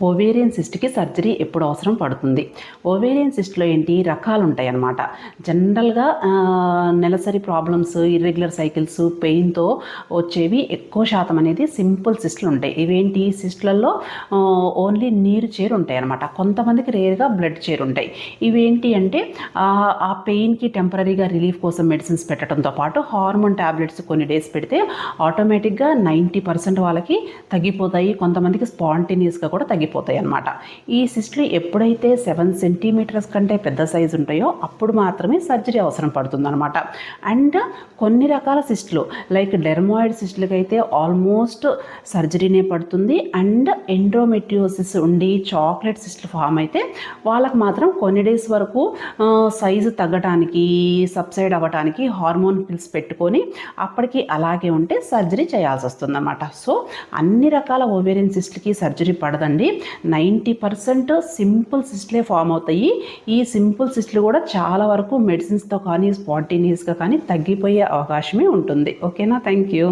Ovarian సిస్ట్కి surgery ఎప్పుడు అవసరం పడుతుంది? ఓవేరియన్ సిస్ట్లో ఏంటి? రకాలు ఉంటాయి అన్నమాట జనరల్గా నెలసరి ప్రాబ్లమ్స్ ఇర్రెగ్యులర్ సైకిల్స్ పెయిన్తో వచ్చేవి ఎక్కువ శాతం అనేది సింపుల్ సిస్ట్లు ఉంటాయి ఇవేంటి? సిస్ట్లలో ఓన్లీ నీరు చేరు ఉంటాయి అన్నమాట కొంతమందికి రేర్గా బ్లడ్ చేరు ఉంటాయి ఇవేంటి అంటే ఆ, ఆ పెయిన్కి టెంపరీగా రిలీఫ్ కోసం మెడిసిన్స్ పెట్టడంతో పాటు హార్మోన్ ట్యాబ్లెట్స్ కొన్ని డేస్ పెడితే ఆటోమేటిక్గా నైంటీ పర్సెంట్ వాళ్ళకి తగ్గిపోతాయి. కొంతమందికి స్పాంటేనియస్గా కూడా తగ్గిపోతాయి. అన్నమాట. ఈ సిస్ట్లు ఎప్పుడైతే సెవెన్ సెంటీమీటర్స్ కంటే పెద్ద సైజు ఉంటాయో అప్పుడు మాత్రమే సర్జరీ అవసరం పడుతుందన్నమాట అండ్ కొన్ని రకాల సిస్ట్లు లైక్ డెర్మాయిడ్ సిస్ట్లకి అయితే ఆల్మోస్ట్ సర్జరీనే పడుతుంది. అండ్ ఎండ్రోమెట్రియోసిస్ ఉండి చాక్లెట్ సిస్ట్లు ఫామ్ అయితే వాళ్ళకి మాత్రం కొన్ని డేస్ వరకు సైజు తగ్గడానికి సబ్సైడ్ అవ్వడానికి హార్మోన్ పిల్స్ పెట్టుకొని అప్పటికి అలాగే ఉంటే సర్జరీ చేయాల్సి వస్తుందన్నమాట సో అన్ని రకాల ఓవేరియన్ సిస్ట్లకి సర్జరీ పడదండి. నైంటీ పర్సెంట్ సింపుల్ సిస్ట్లే ఫామ్ అవుతాయి. ఈ సింపుల్ సిస్ట్లు కూడా చాలా వరకు మెడిసిన్స్తో కానీ స్పాంటేనియస్గా కానీ తగ్గిపోయే అవకాశమే ఉంటుంది. ఓకేనా? Thank you.